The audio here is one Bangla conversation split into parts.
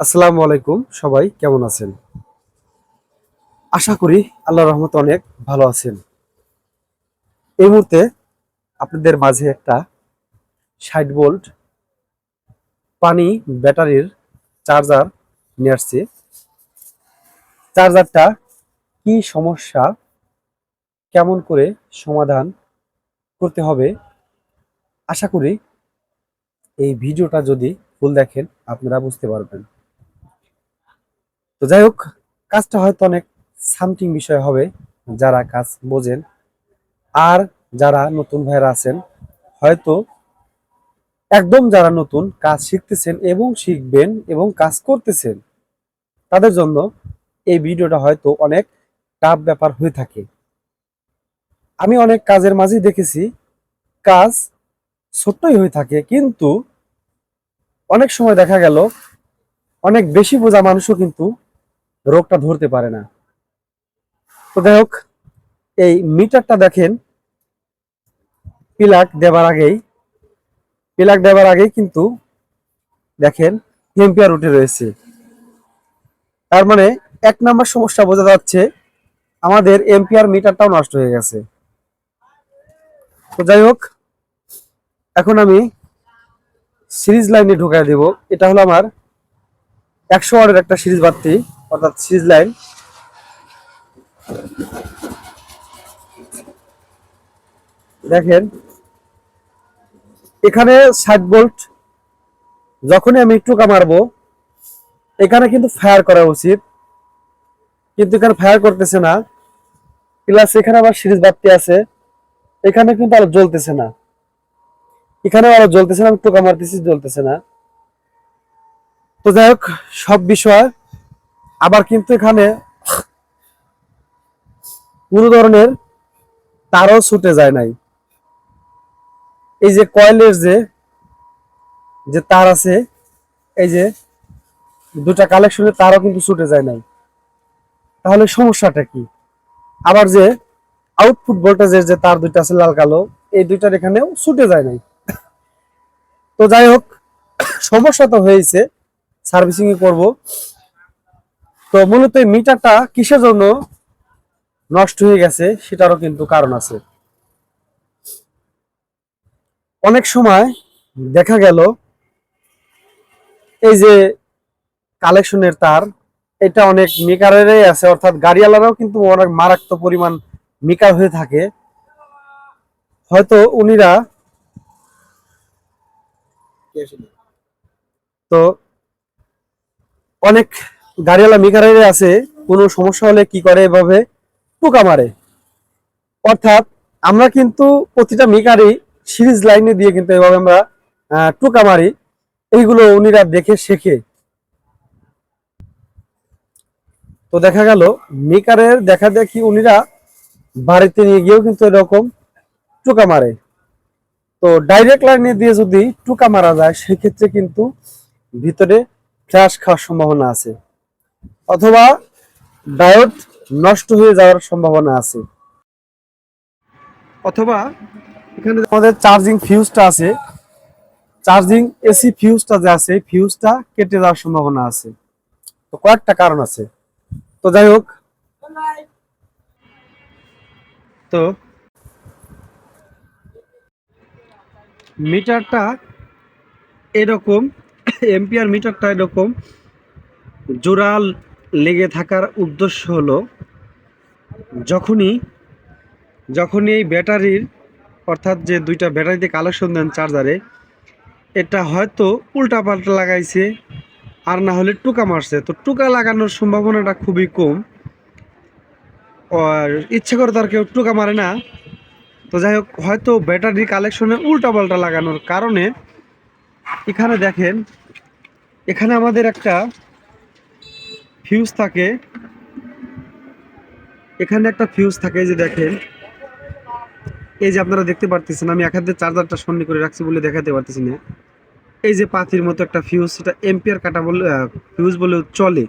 আসসালামু আলাইকুম, সবাই কেমন আছেন? আশা করি আল্লাহ রহমত অনেক ভালো আছেন। এই মুহূর্তে আপনাদের মাঝে একটা ষাট ভোল্ট পানি ব্যাটারির চার্জার নিয়ে আসছি। চার্জারটা কি সমস্যা, কেমন করে সমাধান করতে হবে, আশা করি এই ভিডিওটা যদি ফুল দেখেন, আপনারা বুঝতে পারবেন। তো যাই হোক, কাজটা হয়তো অনেক সামথিং বিষয় হবে, যারা কাজ বোঝেন। আর যারা নতুন ভাইরা আছেন, হয়তো একদম যারা নতুন কাজ শিখতেছেন এবং শিখবেন এবং কাজ করতেছেন, তাদের জন্য এই ভিডিওটা হয়তো অনেক টাফ ব্যাপার হয়ে থাকে। আমি অনেক কাজের মাঝেই দেখেছি, কাজ ছোট্টই হয়ে থাকে, কিন্তু অনেক সময় দেখা গেল, অনেক বেশি বোঝা মানুষও কিন্তু রোগটা ধরতে পারে না। তো যাই হোক, এই মিটারটা দেখেন পিলাক দেবার আগেই পিলাক দেবার আগেই কিন্তু দেখেন এম্পিয়ার উঠে রয়েছে। তার মানে এক নাম্বার সমস্যা বোঝা যাচ্ছে, আমাদের এম্পিয়ার মিটারটাও নষ্ট হয়ে গেছে। তো যাই হোক, এখন আমি সিরিজ লাইনে ঢুকাই দেব। এটা হলো আমার একশো ওয়ার্ডের একটা সিরিজ বাতি। অর্থাৎ সিরিজ লাইন। দেখেন, এখানে ষাট ভোল্ট, যখনই আমি টুকা মারবো, এখানে কিন্তু ফায়ার করা উচিত। কিন্তু এখানে ফায়ার করতেছে না। প্লাস এখানে আবার সিরিজ বাতি আছে। এখানে কিন্তু আলো জ্বলতেছে না। এখানে আলো জ্বলতেছে না, আমি টোকা মারতেছি, জ্বলতেছে না। তো যাই হোক, সব বিষয় আবার কিন্তু এখানে কোনো ধরনের তারও ছুটে যায় নাই। এই যে কয়েলের যে যে তার আছে, এই যে দুটা কালেকশনের তারও কিন্তু ছুটে যায় নাই। তাহলে সমস্যাটা কি? আবার যে আউটপুট ভোল্টেজের যে তার দুইটা আছে, লাল কালো, এই দুইটার এখানেও ছুটে যায় নাই। তো যাই হোক, সমস্যা তো হয়েছে সার্ভিসিং করব। তো মূলত এই মিটারটা কিসের জন্য নষ্ট হয়ে গেছে সেটারও কিন্তু কারণ আছে। অনেক সময় দেখা গেল, এই যে কালেকশনের তার, এটা অনেক মিকারেরই আছে, অর্থাৎ গাড়িওয়ালারাও কিন্তু অনেক মারাত্মক পরিমাণ মিকার হয়ে থাকে। হয়তো উনিরা তো অনেক গাড়িওয়ালা মিকারের আছে, কোনো সমস্যা হলে কি করে এভাবে টোকা মারে? অর্থাৎ আমরা কিন্তু প্রতিটা মেকারই সিরিজ লাইনে দিয়ে কিন্তু এভাবে আমরা টোকা মারি। এইগুলো উনিরা দেখে শেখে। তো দেখা গেল, মেকারের দেখা দেখি উনিরা বাড়িতে নিয়ে গিয়েও কিন্তু এরকম টোকা মারে। তো ডাইরেক্ট লাইনে দিয়ে যদি টোকা মারা যায়, সেক্ষেত্রে কিন্তু ভিতরে ফ্ল্যাশ খাওয়ার সম্ভাবনা আছে। অথবা ডায়োড নষ্ট হয়ে যাওয়ার সম্ভাবনা আছে। অথবা এখানে আমাদের চার্জিং ফিউজটা আছে। চার্জিং এসি ফিউজটা যে আছে, ফিউজটা কেটে যাওয়ার সম্ভাবনা আছে। তো কয়েকটা কারণ আছে। তো যাই হোক। তো মিটারটা এরকম এম্পিয়ার মিটারটা এরকম জোড়া লেগে থাকার উদ্দেশ্য হলো, যখনই যখনই এই ব্যাটারির, অর্থাৎ যে দুইটা ব্যাটারিতে কালেকশন দেন চার্জারে, এটা হয়তো উল্টা পাল্টা লাগাইছে, আর না হলে টুকা মারছে। তো টুকা লাগানোর সম্ভাবনাটা খুবই কম। আর ইচ্ছে করে তার কেউ টুকা মারে না। তো যাই হোক, হয়তো ব্যাটারি কালেকশনে উল্টা পাল্টা লাগানোর কারণে, এখানে দেখেন, এখানে আমাদের একটা ফিউজ থাকে। এখানে একটা ফিউজ থাকে যে দেখেন। এই যে আপনারা দেখতে পারতেছেন, আমি এক হাতে চার্জারটা সন্নি করে রাখছি বলে দেখাতে পারতেছি না। এই যে পাতির মতো একটা ফিউজ এটা এম্পিয়ার কাটা বলে ফিউজ বলে চলে।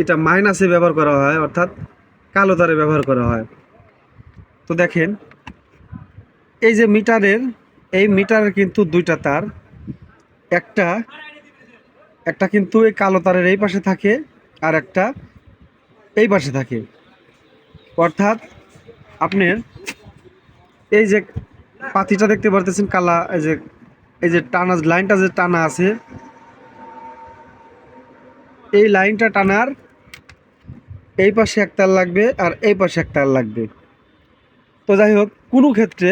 এটা মাইনাসে ব্যবহার করা হয়, অর্থাৎ কালো তারে ব্যবহার করা হয়। তো দেখেন, এই যে মিটারের এই মিটারের কিন্তু দুইটা তার। একটা একটা কিন্তু এই কালো তারের এই পাশে থাকে আর একটা এই পাশে থাকে। অর্থাৎ আপনার এই যে পাতিটা দেখতে পারতেছেন, কালা, এই যে এই যে টানা, লাইনটা যে টানা আছে, এই লাইনটা টানার এই পাশে এক তার লাগবে আর এই পাশে এক তার লাগবে। তো যাই হোক, কোনো ক্ষেত্রে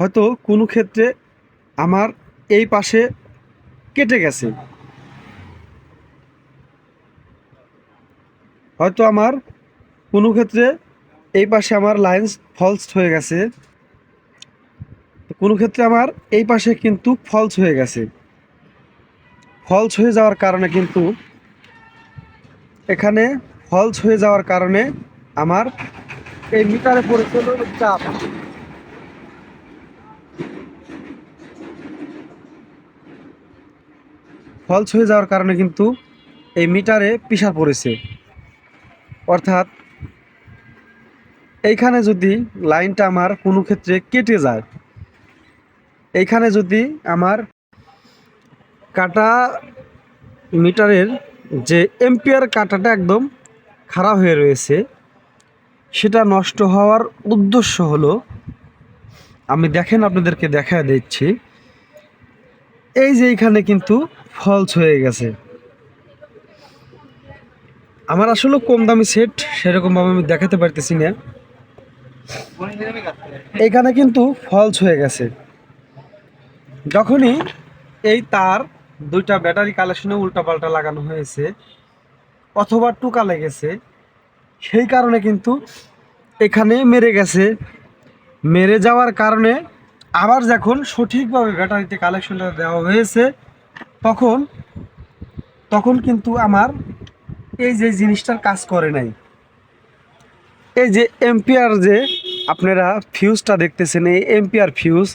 হয়তো কোনো ক্ষেত্রে আমার এই পাশে কেটে গেছে। হয়তো আমার কোনো ক্ষেত্রে এই পাশে আমার লাইন্স ফলস হয়ে গেছে। কোনো ক্ষেত্রে আমার এই পাশে কিন্তু ফলস হয়ে গেছে। ফলস হয়ে যাওয়ার কারণে কিন্তু এখানে ফলস হয়ে যাওয়ার কারণে আমার এই মিটারে পড়েছিল চাপ। ফলস হয়ে যাওয়ার কারণে কিন্তু এই মিটারে প্রেশার পড়েছে। অর্থাৎ এইখানে যদি লাইনটা আমার কোনো ক্ষেত্রে কেটে যায়, এইখানে যদি আমার কাটা মিটারের যে এম্পিয়ার কাটাটা একদম খারাপ হয়ে রয়েছে, সেটা নষ্ট হওয়ার উদ্দেশ্য হলো, আমি দেখেন আপনাদেরকে দেখা দিচ্ছি। এই যে এইখানে কিন্তু ফলস হয়ে গেছে। আমার আসলে কম দামি সেট সেরকমভাবে আমি দেখাতে পারতেছি না। এখানে কিন্তু ফলস হয়ে গেছে। যখনই এই তার দুইটা ব্যাটারি কালেকশনে উল্টাপাল্টা লাগানো হয়েছে, অথবা টুকা লেগেছে, সেই কারণে কিন্তু এখানে মেরে গেছে। মেরে যাওয়ার কারণে আবার যখন সঠিকভাবে ব্যাটারিতে কালেকশনটা দেওয়া হয়েছে, তখন তখন কিন্তু আমার এই যে জিনিসটার কাজ করে নাই। এই যে এম্পিয়ার যে আপনারা ফিউজটা দেখতেছেন, এই এম্পিয়ার ফিউজ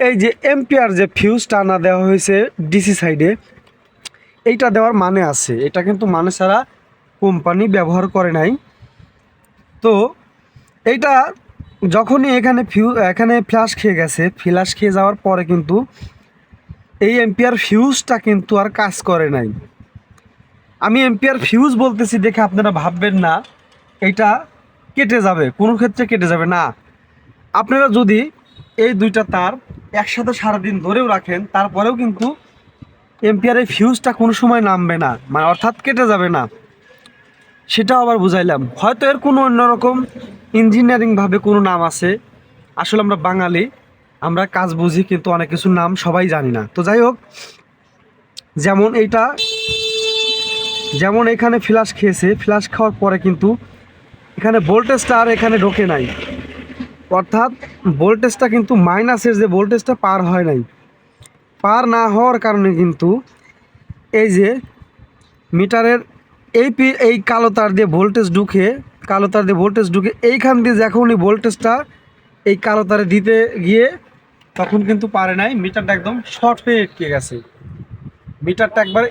এই যে এম্পিয়ার যে ফিউজটা না দেওয়া হয়েছে ডিসি সাইডে এইটা দেওয়ার মানে আছে। এটা কিন্তু মানে ছাড়া কোম্পানি ব্যবহার করে নাই। তো, এইটা যখনই এখানে ফিউ এখানে ফ্ল্যাশ খেয়ে গেছে ফ্ল্যাশ খেয়ে যাওয়ার পরে কিন্তু এই এম্পিয়ার ফিউজটা কিন্তু আর কাজ করে নাই। আমি এম্পিয়ার ফিউজ বলতেছি দেখে আপনারা ভাববেন না, এটা কেটে যাবে, কোনো ক্ষেত্রে কেটে যাবে না। আপনারা যদি এই দুইটা তার একসাথে সারাদিন ধরেও রাখেন, তারপরেও কিন্তু এম্পিয়ারের ফিউজটা কোনো সময় নামবে না মানে অর্থাৎ কেটে যাবে না। সেটাও আবার বুঝাইলাম। হয়তো এর কোনো অন্যরকম ইঞ্জিনিয়ারিংভাবে কোনো নাম আছে। আসলে আমরা বাঙালি, আমরা কাজ বুঝি কিন্তু অনেক কিছু নাম সবাই জানি না। তো যাই হোক, যেমন এইটা, যেমন এখানে ফ্ল্যাশ খেয়েছে ফ্ল্যাশ খাওয়ার পরে কিন্তু এখানে ভোল্টেজটা আর এখানে ঢোকে নাই। অর্থাৎ ভোল্টেজটা কিন্তু মাইনাসের যে ভোল্টেজটা পার হয় নাই। পার না হওয়ার কারণে কিন্তু এই যে মিটারের এই এই কালো তার দিয়ে ভোল্টেজ ঢুকে, কালো তার দিয়ে ভোল্টেজ ঢুকে, এইখান দিয়ে যখনই ভোল্টেজটা এই কালো তারে দিতে গিয়ে তখন কিন্তু পারে নাই, মিটারটা একদম শর্ট হয়ে আটকে গেছে। মিটারটা একবার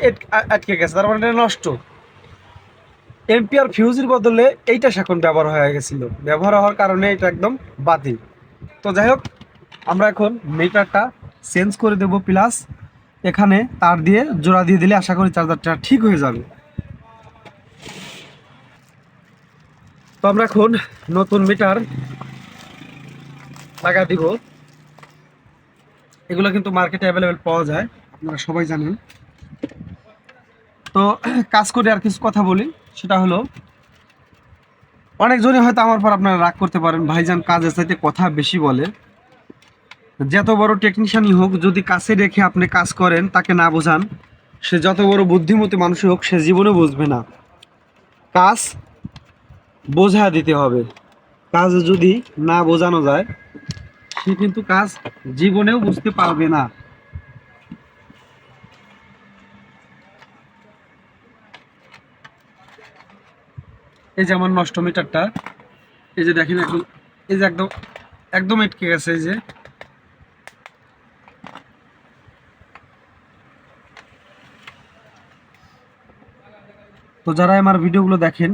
আটকে গেছে, তার মানে নষ্ট। এমপিআর ফিউজের বদলে এইটা এখন ব্যবহার হয়ে গেছিল। ব্যবহার হওয়ার কারণে এটা একদম বাতিল। তো যাই হোক, আমরা এখন মিটারটা চেঞ্জ করে দেব প্লাস এখানে তার দিয়ে জোড়া দিয়ে দিলে আশা করি চার্জারটা ঠিক হয়ে যাবে। তো আমরা এখন নতুন মিটার লাগা দিব। এগুলো কিন্তু মার্কেটে অ্যাভেলেবেল পাওয়া যায়, আপনারা সবাই জানেন। তো কাজ করে আর কিছু কথা বলি, সেটা হলো, অনেকজনই হয়তো আমার পর আপনারা রাগ করতে পারেন, ভাইজান কাজের চাইতে কথা বেশি বলে। যত বড় টেকনিশিয়ানই হোক, যদি কাছে রেখে আপনি কাজ করেন, তাকে না বোঝান, সে যত বড় বুদ্ধিমতী মানুষই হোক, সে জীবনে বুঝবে না। কাজ বোঝা দিতে হবে। কাজ যদি না বোঝানো যায়, সে কিন্তু কাজ জীবনেও বুঝতে পারবে না। এই যে আমার নষ্ট মিটারটা, এই যে দেখেন একদম, এই যে একদম একদম এটকে গেছে, এই যে। তো যারা আমার ভিডিওগুলো দেখেন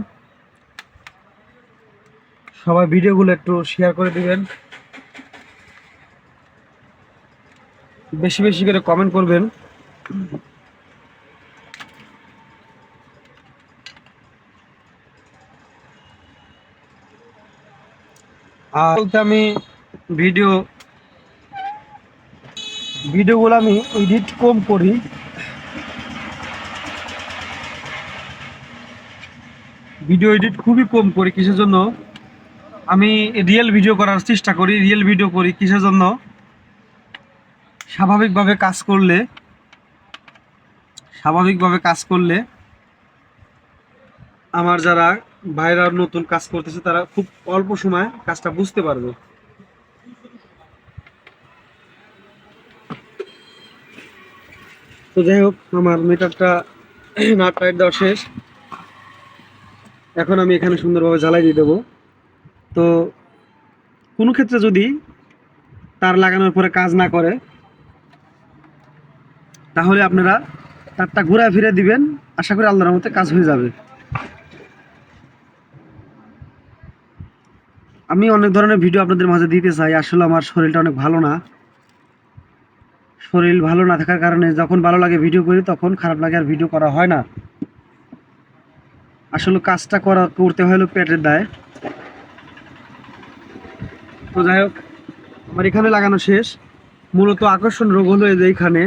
সবাই ভিডিওগুলো একটু শেয়ার করে দিবেন। বেশি বেশি করে কমেন্ট করবেন। আর বলতে আমি ভিডিও ভিডিওগুলো আমি এডিট কম করি। ভিডিও এডিট খুবই কম করি, কিসের জন্য? আমি রিয়েল ভিডিও করার চেষ্টা করি রিয়েল ভিডিও করি কিসের জন্য? স্বাভাবিকভাবে কাজ করলে, স্বাভাবিকভাবে কাজ করলে আমার যারা ভাইরা নতুন কাজ করতেছে, তারা খুব অল্প সময় কাজটা বুঝতে পারবে। তো যাই হোক, আমার মিটারটা নাট টাইট দেওয়া শেষ। এখন আমি এখানে সুন্দরভাবে জ্বালাই দিয়ে দেবো। তো কোনো ক্ষেত্রে যদি তার লাগানোর পরে কাজ না করে, তাহলে আপনারা তারটা ঘুরা ফিরে দিবেন। আশা করি আল্লাহর মতে কাজ হয়ে যাবে। আমি অনেক ধরনের ভিডিও আপনাদের মাঝে দিতে চাই। আসলে আমার শরীরটা অনেক ভালো না। শরীর ভালো না থাকার কারণে যখন ভালো লাগে ভিডিও করি, তখন খারাপ লাগে আর ভিডিও করা হয় না। আসলে কাজটা করা করতে হলো পেটের দায়। তো যাই হোক, আমার এখানে লাগানো শেষ। মূলত আকর্ষণ রোগ হলো এই যে এইখানে।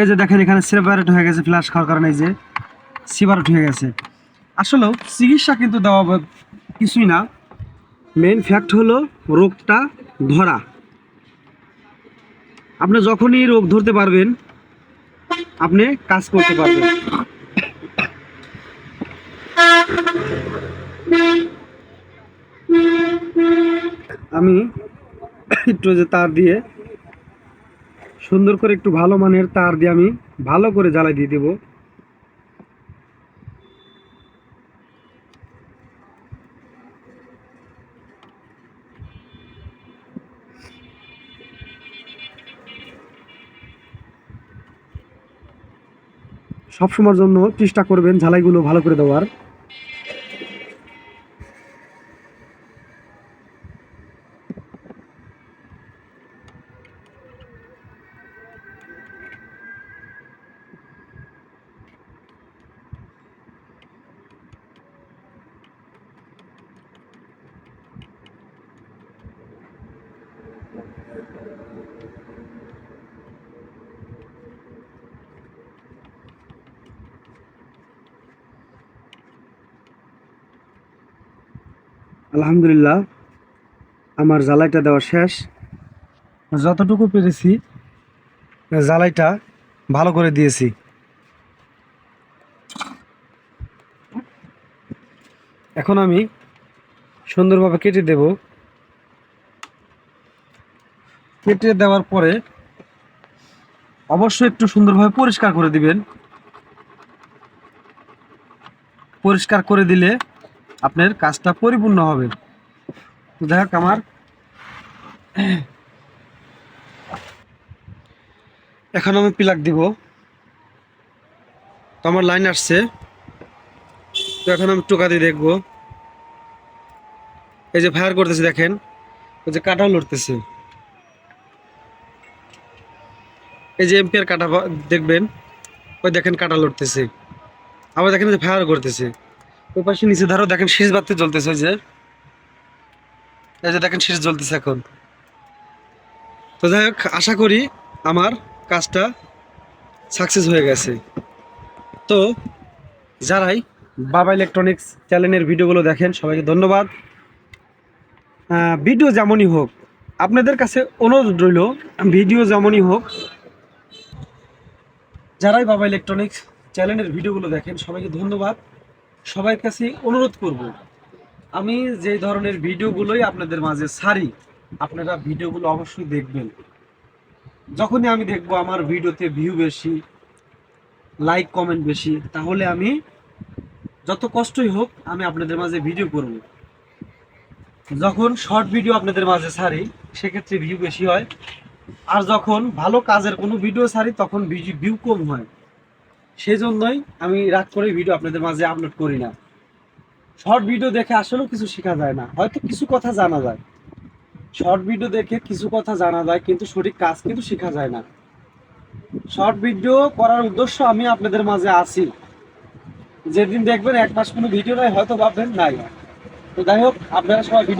এই যে দেখেন, এখানে সেপারেট হয়ে গেছে ফ্ল্যাশ খাওয়ার কারণে যে সিপারেট হয়ে গেছে। আসলেও চিকিৎসা কিন্তু দেওয়া কিছুই না। মেন ফ্যাক্ট হলো রোগটা ধরা। আপনি যখনই রোগ ধরতে পারবেন, আপনি কাজ করতে পারবেন। আমি একটু যে তার দিয়ে সুন্দর করে একটু ভালো মানের তার দিয়ে আমি ভালো করে জ্বালাই দিয়ে দেবো। সবসময়ের জন্য চেষ্টা করবেন ঝালাইগুলো ভালো করে দেওয়ার। আলহামদুলিল্লাহ, আমার জ্বালাইটা দেওয়া শেষ। যতটুকু পেরেছি, জ্বালাইটা ভালো করে দিয়েছি। এখন আমি সুন্দরভাবে কেটে দেব। কেটে দেওয়ার পরে অবশ্যই একটু সুন্দরভাবে পরিষ্কার করে দিবেন। পরিষ্কার করে দিলে আপনার কাজটা পরিপূর্ণ হবে। তো যাই হোক, আমার এখন আমি পিলাক দিব। তো আমার লাইন আসছে। তো এখন আমি টোকা দিয়ে দেখব। এই যে ফায়ার করতেছে, দেখেন। ওই যে কাটাও লড়তেছে। এই যে এম্পিয়ার কাটা, দেখবেন? ওই দেখেন কাটা লড়তেছে। আবার দেখেন যে ফায়ার করতেছে। ওই পাশে নিচে ধারও দেখেন শীষ বাতি জ্বলতেছে যে। এই যে দেখেন শীষ জ্বলতেছে এখন। তো যাই হোক, আশা করি আমার কাজটা সাকসেস হয়ে গেছে। তো যারাই বাবা ইলেকট্রনিক্স চ্যানেলের ভিডিওগুলো দেখেন, সবাইকে ধন্যবাদ। ভিডিও যেমনই হোক, আপনাদের কাছে অনুরোধ রইল ভিডিও যেমনই হোক, যারাই বাবা ইলেকট্রনিক্স চ্যানেলের ভিডিওগুলো দেখেন, সবাইকে ধন্যবাদ। সবার কাছে অনুরোধ করব, আমি যে ধরনের ভিডিওগুলোই আপনাদের মাঝে ছাড়ি, আপনারা ভিডিওগুলো অবশ্যই দেখবেন। যখনই আমি দেখব আমার ভিডিওতে ভিউ বেশি লাইক কমেন্ট বেশি, তাহলে আমি যত কষ্টই হোক আমি আপনাদের মাঝে ভিডিও করব। যখন শর্ট ভিডিও আপনাদের মাঝে ছাড়ি, সেক্ষেত্রে ভিউ বেশি হয়। আর যখন ভালো কাজের কোনো ভিডিও ছাড়ি, তখন ভিউ কম হয়। সেই জন্যই আমি রাগ করে ভিডিও আপনাদের মাঝে আপলোড করি না। শর্ট ভিডিও দেখে আসলেও কিছু শেখা যায় না। হয়তো কিছু কথা জানা যায়। শর্ট ভিডিও দেখে কিছু কথা জানা যায়, কিন্তু সঠিক কাজ কিন্তু শেখা যায় না। শর্ট ভিডিও করার উদ্দেশ্য আমি আপনাদের মাঝে আছি। যেদিন দেখবেন এক মাস কোনো ভিডিও নাই, হয়তো ভাববেন নাই। তো যাই হোক, আপনারা সবাই ভিডিও